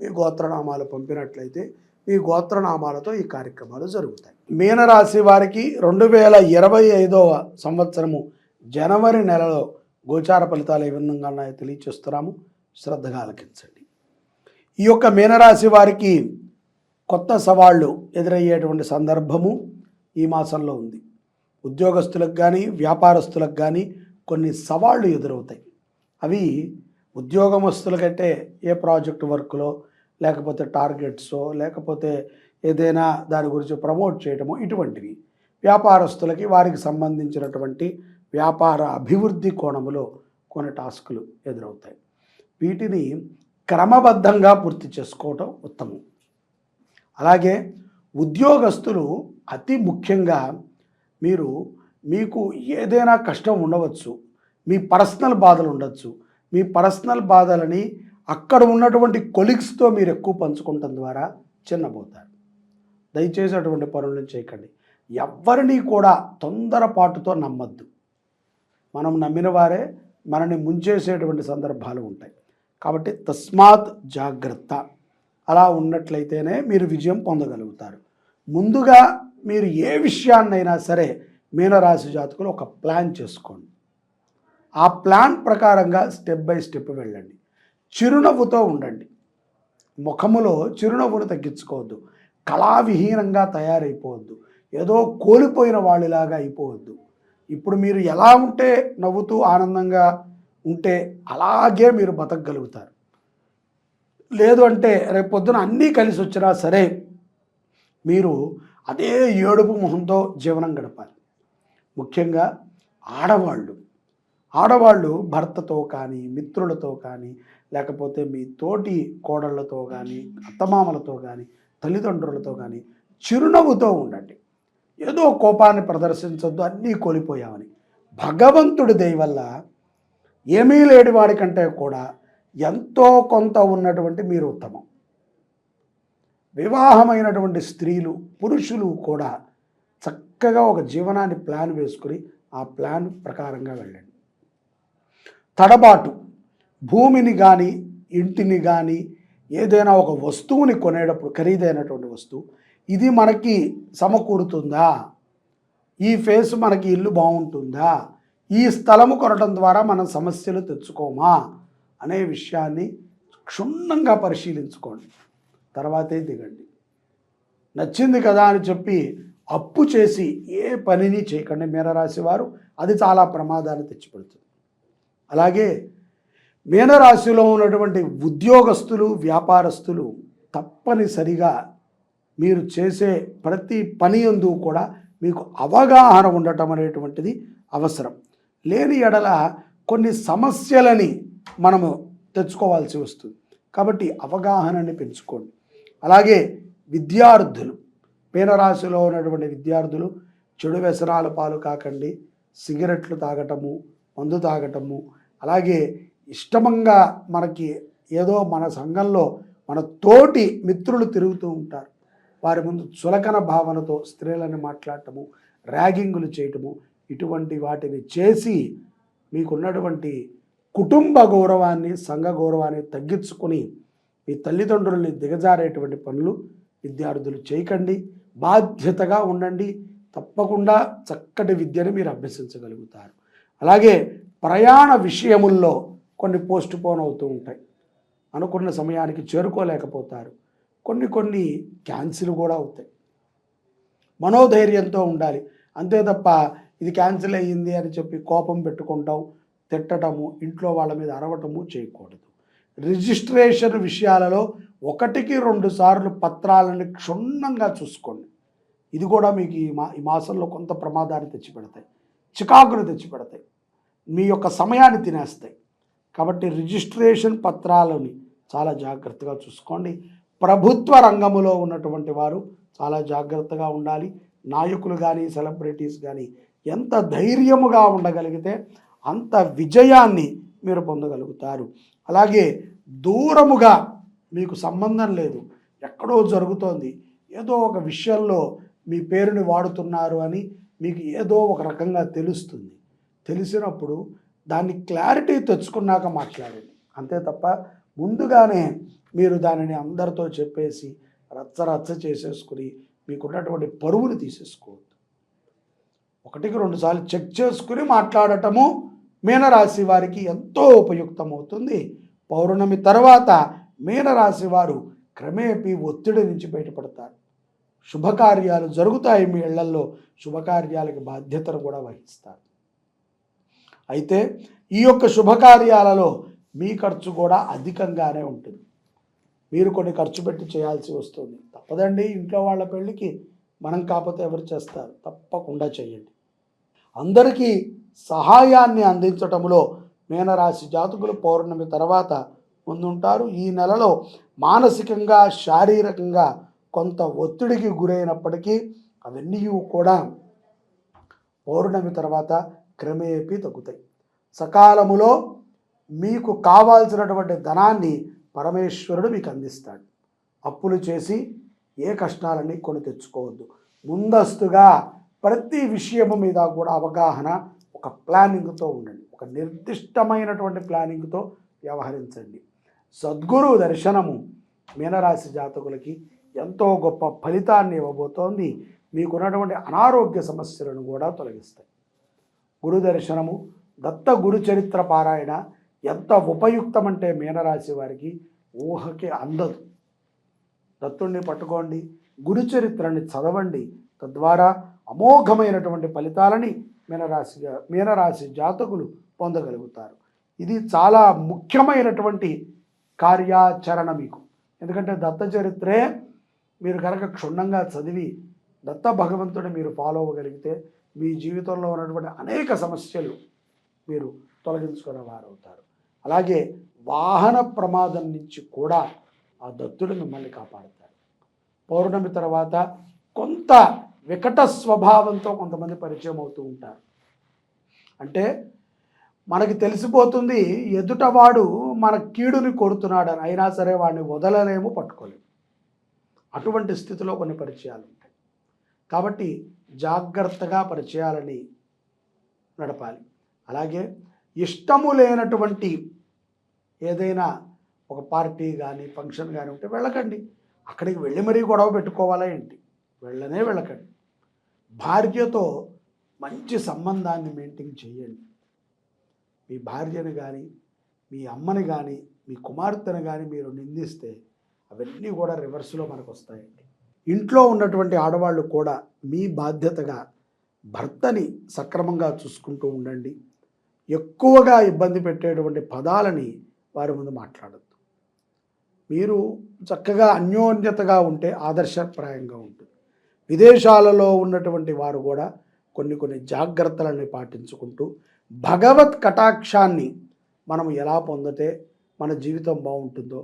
మీ గోత్రనామాలు పంపినట్లయితే మీ గోత్రనామాలతో ఈ కార్యక్రమాలు జరుగుతాయి. మీనరాశి వారికి రెండు వేల ఇరవై ఐదవ సంవత్సరము జనవరి నెలలో గోచార ఫలితాలు ఏ విధంగా ఉన్నాయో తెలియచేస్తున్నాము. శ్రద్ధగా ఆలకించండి. ఈ యొక్క మీనరాశి వారికి కొత్త సవాళ్ళు ఎదురయ్యేటువంటి సందర్భము ఈ మాసంలో ఉంది. ఉద్యోగస్తులకు కానీ వ్యాపారస్తులకు కానీ కొన్ని సవాళ్ళు ఎదురవుతాయి. అవి ఉద్యోగమస్తులకంటే ఏ ప్రాజెక్ట్ వర్క్లో లేకపోతే టార్గెట్స్ లేకపోతే ఏదైనా దాని గురించి ప్రమోట్ చేయడము ఇటువంటివి. వ్యాపారస్తులకి వారికి సంబంధించినటువంటి వ్యాపార అభివృద్ధి కోణములో కొన్ని టాస్కులు ఎదురవుతాయి. వీటిని క్రమబద్ధంగా పూర్తి చేసుకోవటం ఉత్తమం. అలాగే ఉద్యోగస్తులు అతి ముఖ్యంగా మీరు మీకు ఏదైనా కష్టం ఉండవచ్చు మీ పర్సనల్ బాధలు ఉండొచ్చు మీ పర్సనల్ బాధలని అక్కడ ఉన్నటువంటి కొలిగ్స్తో మీరు ఎక్కువ పంచుకోవటం ద్వారా చిన్నబోతారు. దయచేసి అటువంటి పనులను చేయకండి. ఎవరిని కూడా తొందరపాటుతో నమ్మద్దు. మనం నమ్మిన వారే మనని ముంచేసేటువంటి సందర్భాలు ఉంటాయి. కాబట్టి తస్మాత్ జాగ్రత్త. అలా ఉన్నట్లయితేనే మీరు విజయం పొందగలుగుతారు. ముందుగా మీరు ఏ విషయాన్నైనా సరే మీనరాశి జాతకులు ఒక ప్లాన్ చేసుకోండి. ఆ ప్లాన్ ప్రకారంగా స్టెప్ బై స్టెప్ వెళ్ళండి. చిరునవ్వుతో ఉండండి. ముఖములో చిరునవ్వును తగ్గించుకోవద్దు. కళావిహీనంగా తయారైపోవద్దు. ఏదో కోల్పోయిన వాళ్ళలాగా అయిపోవద్దు. ఇప్పుడు మీరు ఎలా ఉంటే నవ్వుతూ ఆనందంగా ఉంటే అలాగే మీరు బతకగలుగుతారు. లేదు అంటే రేపు పొద్దున అన్నీ కలిసి వచ్చినా సరే మీరు అదే ఏడుపు మొహంతో జీవనం గడపాలి. ముఖ్యంగా ఆడవాళ్ళు. ఆడవాళ్ళు భర్తతో కానీ మిత్రులతో కానీ లేకపోతే మీ తోటి కోడళ్ళతో కానీ అత్తమామలతో కానీ తల్లిదండ్రులతో కానీ చిరునవ్వుతో ఉండండి. ఏదో కోపాన్ని ప్రదర్శించొద్దు అన్నీ కోల్పోయామని. భగవంతుడి దయవల్ల ఏమీ లేని వాడి కంటే కూడా ఎంతో కొంత ఉన్నటువంటి మీరు ఉత్తమం. వివాహమైనటువంటి స్త్రీలు పురుషులు కూడా చక్కగా ఒక జీవనాన్ని ప్లాన్ వేసుకుని ఆ ప్లాన్ ప్రకారంగా వెళ్ళండి. తడబాటు. భూమిని కానీ ఇంటిని కానీ ఏదైనా ఒక వస్తువుని కొనేటప్పుడు ఖరీదైనటువంటి వస్తువు ఇది మనకి సమకూరుతుందా? ఈ ఫేస్ మనకి ఇల్లు బాగుంటుందా? ఈ స్థలము కొనడం ద్వారా మనం సమస్యలు తెచ్చుకోమా? అనే విషయాన్ని క్షుణ్ణంగా పరిశీలించుకోండి. తర్వాతే దిగండి. నచ్చింది కదా అని చెప్పి అప్పు చేసి ఏ పనిని చేయకండి మీనరాశి వారు అది చాలా ప్రమాదాన్ని తెచ్చిపెడుతుంది. అలాగే మీనరాశిలో ఉన్నటువంటి ఉద్యోగస్తులు వ్యాపారస్తులు తప్పనిసరిగా మీరు చేసే ప్రతి పని ఎందు కూడా మీకు అవగాహన ఉండటం అనేటువంటిది అవసరం. లేని ఎడల కొన్ని సమస్యలని మనము తెచ్చుకోవాల్సి వస్తుంది. కాబట్టి అవగాహనని పెంచుకోండి. అలాగే విద్యార్థులు మీనరాశిలో ఉన్నటువంటి విద్యార్థులు చెడు వ్యసనాల పాలు కాకండి. సిగరెట్లు తాగటము మందు తాగటము అలాగే ఇష్టమంగా మనకి ఏదో మన సంఘంలో మన తోటి మిత్రులు తిరుగుతూ ఉంటారు. వారి ముందు చులకన భావనతో స్త్రీలను మాట్లాడటము ర్యాగింగులు చేయటము ఇటువంటి వాటిని చేసి మీకున్నటువంటి కుటుంబ గౌరవాన్ని సంఘ గౌరవాన్ని తగ్గించుకొని మీ తల్లిదండ్రుల్ని దిగజారేటువంటి పనులు విద్యార్థులు చేయకండి. బాధ్యతగా ఉండండి. తప్పకుండా చక్కటి విద్యను మీరు అభ్యసించగలుగుతారు. అలాగే ప్రయాణ విషయముల్లో కొన్ని పోస్ట్ పోన్ అవుతూ ఉంటాయి. అనుకున్న సమయానికి చేరుకోలేకపోతారు. కొన్ని కొన్ని క్యాన్సిల్ కూడా అవుతాయి. మనోధైర్యంతో ఉండాలి. అంతే తప్ప ఇది క్యాన్సిల్ అయ్యింది అని చెప్పి కోపం పెట్టుకుంటాం తిట్టటము ఇంట్లో వాళ్ళ మీద అరవటము చేయకూడదు. రిజిస్ట్రేషన్ విషయాలలో ఒకటికి రెండు సార్లు పత్రాలను క్షుణ్ణంగా చూసుకోండి. ఇది కూడా మీకు ఈ మా ఈ మాసంలో కొంత ప్రమాదాన్ని తెచ్చిపెడతాయి. చికాకును తెచ్చిపెడతాయి. మీ యొక్క సమయాన్ని తినేస్తాయి. కాబట్టి రిజిస్ట్రేషన్ పత్రాలని చాలా జాగ్రత్తగా చూసుకోండి. ప్రభుత్వ రంగములో ఉన్నటువంటి వారు చాలా జాగ్రత్తగా ఉండాలి. నాయకులు కానీ సెలబ్రిటీస్ కానీ ఎంత ధైర్యముగా ఉండగలిగితే అంత విజయాన్ని మీరు పొందగలుగుతారు. అలాగే దూరముగా మీకు సంబంధం లేదు. ఎక్కడో జరుగుతోంది. ఏదో ఒక విషయంలో మీ పేరుని వాడుతున్నారు అని మీకు ఏదో ఒక రకంగా తెలుస్తుంది. తెలిసినప్పుడు దాన్ని క్లారిటీ తెచ్చుకున్నాక మాట్లాడండి. అంతే తప్ప ముందుగానే మీరు దానిని అందరితో చెప్పేసి రచ్చ రచ్చ చేసేసుకుని మీకున్నటువంటి పరువుని తీసేసుకోవద్దు. ఒకటికి రెండుసార్లు చెక్ చేసుకుని మాట్లాడటము మీనరాశి వారికి ఎంతో ఉపయుక్తమవుతుంది. పౌర్ణమి తర్వాత మీనరాశి వారు క్రమేపీ ఒత్తిడి నుంచి బయటపడతారు. శుభకార్యాలు జరుగుతాయి మీ ఇళ్ళల్లో శుభకార్యాలకి బాధ్యతను కూడా వహిస్తారు. అయితే ఈ యొక్క శుభకార్యాలలో మీ ఖర్చు కూడా అధికంగానే ఉంటుంది. మీరు కొన్ని ఖర్చు పెట్టి చేయాల్సి వస్తుంది. తప్పదండి ఇంట్లో వాళ్ళ పెళ్ళికి మనం కాకపోతే ఎవరు చేస్తారు? తప్పకుండా చేయండి. అందరికీ సహాయాన్ని అందించటంలో మీనరాశి జాతకులు పౌర్ణమి తర్వాత ముందుంటారు. ఈ నెలలో మానసికంగా శారీరకంగా కొంత ఒత్తిడికి గురైనప్పటికీ అవన్నీ కూడా పౌర్ణమి తర్వాత క్రమేపీ తగ్గుతాయి. సకాలములో మీకు కావాల్సినటువంటి ధనాన్ని పరమేశ్వరుడు మీకు అందిస్తాడు. అప్పులు చేసి ఏ కష్టాలన్నీ కొని తెచ్చుకోవద్దు. ముందస్తుగా ప్రతి విషయము మీద కూడా అవగాహన ఒక ప్లానింగ్తో ఉండండి. ఒక నిర్దిష్టమైనటువంటి ప్లానింగ్తో వ్యవహరించండి. సద్గురు దర్శనము మీనరాశి జాతకులకి ఎంతో గొప్ప ఫలితాన్ని ఇవ్వబోతోంది. మీకున్నటువంటి అనారోగ్య సమస్యలను కూడా తొలగిస్తాయి. గురు దర్శనము దత్త గురు చరిత్ర పారాయణ ఎంత ఉపయుక్తమంటే మీనరాశి వారికి ఊహకి అందదు. దత్తుణ్ణి పట్టుకోండి గురు చరిత్రని చదవండి తద్వారా అమోఘమైనటువంటి ఫలితాలని మీనరాశిగా మీనరాశి జాతకులు పొందగలుగుతారు. ఇది చాలా ముఖ్యమైనటువంటి కార్యాచరణ మీకు. ఎందుకంటే దత్త చరిత్రే మీరు కనుక క్షుణ్ణంగా చదివి దత్త భగవంతుడిని మీరు ఫాలో అవ్వగలిగితే మీ జీవితంలో ఉన్నటువంటి అనేక సమస్యలు మీరు తొలగించుకునే వారు అవుతారు. అలాగే వాహన ప్రమాదం నుంచి కూడా ఆ దత్తుడు మిమ్మల్ని కాపాడుతాడు. పౌర్ణమి తర్వాత కొంత వికట స్వభావంతో కొంతమంది పరిచయం అవుతూ ఉంటారు. అంటే మనకి తెలిసిపోతుంది ఎదుటవాడు మన కీడుని కోరుతున్నాడని అయినా సరే వాడిని వదలలేము పట్టుకోలేము. అటువంటి స్థితిలో కొన్ని పరిచయాలు ఉంటాయి కాబట్టి జాగ్రత్తగా పరిచయాలని నడపాలి. అలాగే ఇష్టము లేనటువంటి ఏదైనా ఒక పార్టీ కానీ ఫంక్షన్ కానీ ఉంటే వెళ్ళకండి. అక్కడికి వెళ్ళి మరీ గొడవ పెట్టుకోవాలా ఏంటి? వెళ్ళనే వెళ్ళకండి. భార్యతో మంచి సంబంధాన్ని మెయింటైన్ చేయండి. మీ భార్యను కానీ మీ అమ్మని కానీ మీ కుమార్తెను కానీ మీరు నిందిస్తే అవన్నీ కూడా రివర్స్లో మనకు వస్తాయండి ఇంట్లో ఉన్నటువంటి ఆడవాళ్ళు కూడా మీ బాధ్యతగా భర్తని సక్రమంగా చూసుకుంటూ ఉండండి. ఎక్కువగా ఇబ్బంది పెట్టేటువంటి పదాలని వారి ముందు మాట్లాడద్దు. మీరు చక్కగా అన్యోన్యతగా ఉంటే ఆదర్శప్రాయంగా ఉంటుంది. విదేశాలలో ఉన్నటువంటి వారు కూడా కొన్ని కొన్ని జాగ్రత్తలని పాటించుకుంటూ భగవత్ కటాక్షాన్ని మనం ఎలా పొందితే మన జీవితం బాగుంటుందో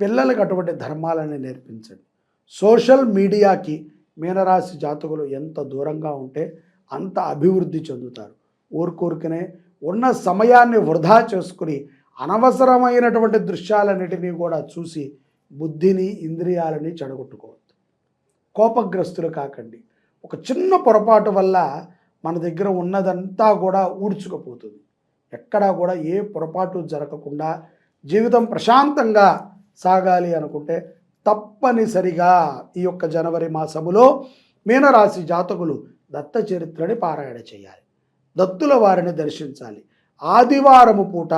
పిల్లలకు అటువంటి ధర్మాలని నేర్పించండి. సోషల్ మీడియాకి మీనరాశి జాతకులు ఎంత దూరంగా ఉంటే అంత అభివృద్ధి చెందుతారు. ఊరుకూరుకనే ఉన్న సమయాన్ని వృధా చేసుకుని అనవసరమైనటువంటి దృశ్యాలన్నిటినీ కూడా చూసి బుద్ధిని ఇంద్రియాలని చెడగొట్టుకోవద్దు. కోపగ్రస్తులు కాకండి. ఒక చిన్న పొరపాటు వల్ల మన దగ్గర ఉన్నదంతా కూడా ఊడ్చుకుపోతుంది. ఎక్కడా కూడా ఏ పొరపాటు జరగకుండా జీవితం ప్రశాంతంగా సాగాలి అనుకుంటే తప్పనిసరిగా ఈ యొక్క జనవరి మాసములో మీనరాశి జాతకులు దత్త చరిత్రని పారాయణ చేయాలి. దత్తుల వారిని దర్శించాలి. ఆదివారము పూట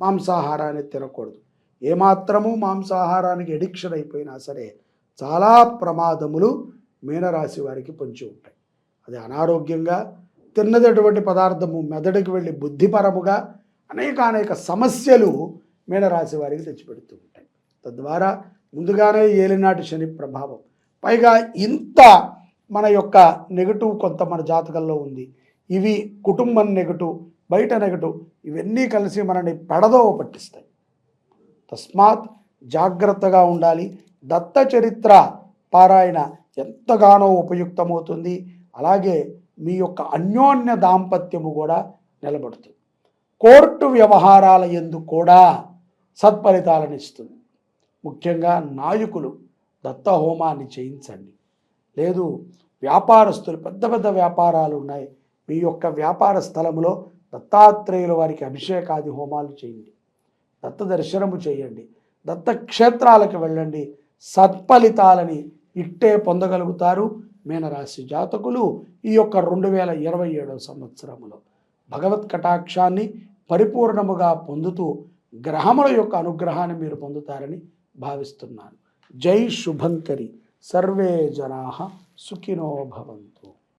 మాంసాహారాన్ని తినకూడదు. ఏమాత్రము మాంసాహారానికి ఎడిక్షన్ అయిపోయినా సరే చాలా ప్రమాదములు మీనరాశి వారికి పొంచి ఉంటాయి. అది అనారోగ్యంగా తిన్నదటువంటి పదార్థము మెదడుకి వెళ్ళి బుద్ధిపరముగా అనేక అనేక సమస్యలు మీనరాశి వారికి తెచ్చిపెడుతూ ఉంటాయి. తద్వారా ముందుగానే ఏలినాటి శని ప్రభావం. పైగా ఇంత మన యొక్క నెగటివ్ కొంత మన జాతకంలో ఉంది. ఇవి కుటుంబం నెగటివ్ బయట నెగటివ్ ఇవన్నీ కలిసి మనని పెడదోవ పట్టిస్తాయి. తస్మాత్ జాగ్రత్తగా ఉండాలి. దత్త చరిత్ర పారాయణ ఎంతగానో ఉపయుక్తమవుతుంది. అలాగే మీ యొక్క అన్యోన్య దాంపత్యము కూడా నిలబడుతుంది. కోర్టు వ్యవహారాల ఎందు కూడా సత్ఫలితాలను ఇస్తుంది. ముఖ్యంగా నాయకులు దత్త హోమాన్ని చేయించండి. లేదు వ్యాపారస్తులు పెద్ద పెద్ద వ్యాపారాలు ఉన్నాయి. మీ యొక్క వ్యాపార స్థలంలో దత్తాత్రేయుల వారికి అభిషేకాది హోమాలు చేయండి. దత్త దర్శనము చేయండి. దత్త క్షేత్రాలకు వెళ్ళండి. సత్ఫలితాలని ఇట్టే పొందగలుగుతారు మీనరాశి జాతకులు ఈ యొక్క రెండు వేల ఇరవై ఏడవ సంవత్సరములో. భగవత్ కటాక్షాన్ని పరిపూర్ణముగా పొందుతూ గ్రహముల యొక్క అనుగ్రహాన్ని మీరు పొందుతారని భావిస్తున్నాను జై శుభంకరి సర్వే జనా సుఖినో భవంతు